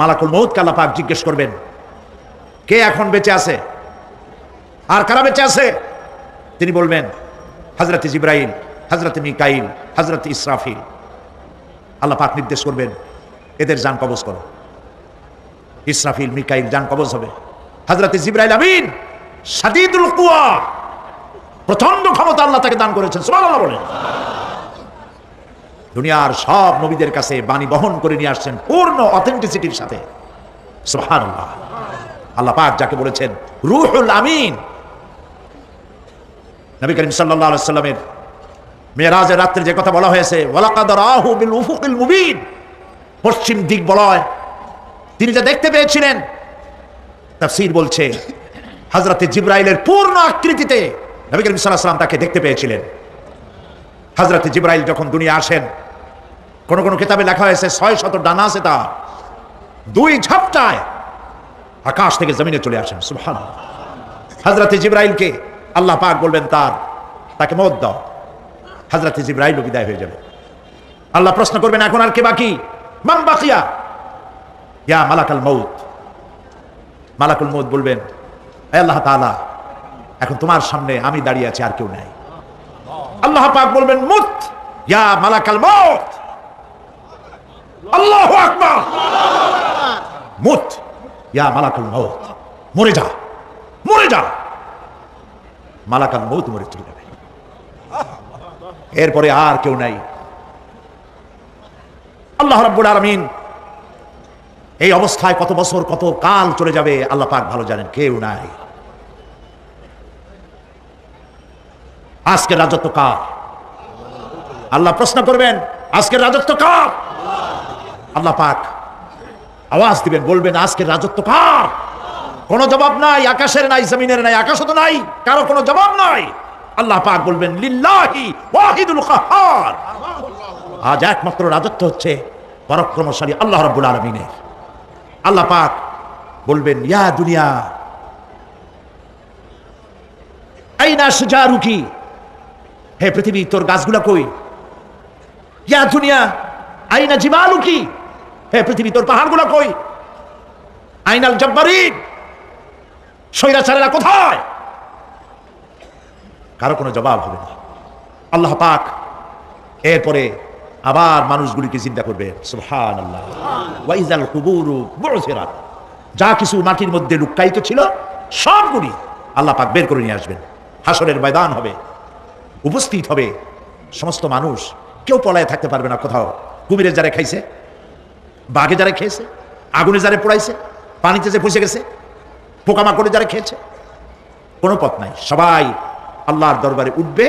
মালাকুল মৌত আল্লাহ পাক জিজ্ঞেস করবেন, কে এখন বেঁচে আছে? আর কারা বেঁচে আছে? তিনি বলবেন হজরত জিব্রাইল হজরত মিকাইল হজরত ইসরাফিল। আল্লাহ পাক নির্দেশ করবেন, এদের যান কবজ করো। ইসরাফিল, মিকাইল যান কবজ হবে। হজরত জিব্রাইল আমিন সাদিদুল কুয়া প্রচণ্ড ক্ষমতা আল্লাহ তাকে দান করেছেন। সুবহানাল্লাহ বলেন। দুনিয়ার সব নবীদের কাছে বাণী বহন করে নিয়ে আসছেন পূর্ণ অথেন্টিসিটির সাথে। আল্লাহ পাক যাকে বলেছেন, রুহুল আমিন। নবী করিম সাল্লামের মেয়েরাজের রাত্রে যে কথা বলা হয়েছে পশ্চিম দিক বলয়। তিনি যা দেখতে পেয়েছিলেন, তাফসীর বলছে, হযরতে জিব্রাইলের পূর্ণ আকৃতিতে নবী করিম আলাইহি সাল্লাম তাকে দেখতে পেয়েছিলেন। হযরতে জিব্রাইল যখন দুনিয়া আসেন কোন কোন কিতাবে লেখা হয়েছে, ছয় শত ডানা আছে তা দুই ঝাপটায় আকাশ থেকে জমিনে চলে আসেন সুবহান হজরতে জিব্রাইলকে আল্লাহ পাক বলবেন, তার, তাকে মত দাও। হজরতে জিব্রাইল বিদায় হয়ে যাবে। আল্লাহ প্রশ্ন করবেন, এখন আর কে বাকি? মান বাকিয়া? ইয়া মালাকাল মৌত মালাকুল মৌত বলবেন, "হে আল্লাহ তাআলা, এখন তোমার সামনে আমি দাঁড়িয়ে আছি, আর কেউ নাই। আল্লাহ পাক বলবেন, মুত, ইয়া মালাকাল মৌত আল্লাহু আকবার। মুত। ইয়া মালাকুল মরে যা। মরে যা। মালাকাল মৌত মরে চলে যাবে। এরপরে আর কেউ নাই। আল্লাহ রাব্বুল আলামিন এই অবস্থায় কত বছর, কত কাল চলে যাবে আল্লাহ পাক ভালো জানেন, কেউ নাই। আজকের রাজত্ব কার? আল্লাহ প্রশ্ন করবেন, আজকের রাজত্ব কার? আল্লাহ পাক আওয়াজ দিবেন, বলবেন, আজকের রাজত্ব কার? কোনো জবাব নাই, আকাশের নাই, জমিনের নাই, আকাশও তো নাই, কারও কোনো জবাব নাই। আল্লাহ পাক বলবেন, লিল্লাহি ওয়াহিদুল কাহ্হার আজ একমাত্র রাজত্ব হচ্ছে পরাক্রমশালী আল্লাহ রাব্বুল আলামিনের। আল্লাহ পাক বলবেন, ইয়া দুনিয়া, আইনা সুজারুকি হে পৃথিবী, তোর গাছগুলা কই? ইয়া দুনিয়া, আইনা জিবালুকি? হে পৃথিবী তোর পাহাড়গুলো কই? আইনাল কোথায়? কারও কোনো জবাব হবে না। আল্লাহ পাক এরপরে আবার মানুষগুলিকে চিন্তা করবে। সুবহান আল্লাহ ওয়াইজাল কুবুরু বুরসিরাত যা কিছু মাটির মধ্যে লুক্কায়িত ছিল, সবগুলি আল্লাহ পাক বের করে নিয়ে আসবেন। হাসরের ময়দান হবে, উপস্থিত হবে, সমস্ত মানুষ, কেউ পলায় থাকতে পারবে না কোথাও। কুমিরের যারা খাইছে। বাঘে যারা খেয়েছে, আগুনে যারা পোড়াইছে, পানিতে যে ফুসে গেছে, পোকামাকড়ে যারা খেয়েছে, কোনো পথ নাই। সবাই আল্লাহর দরবারে উঠবে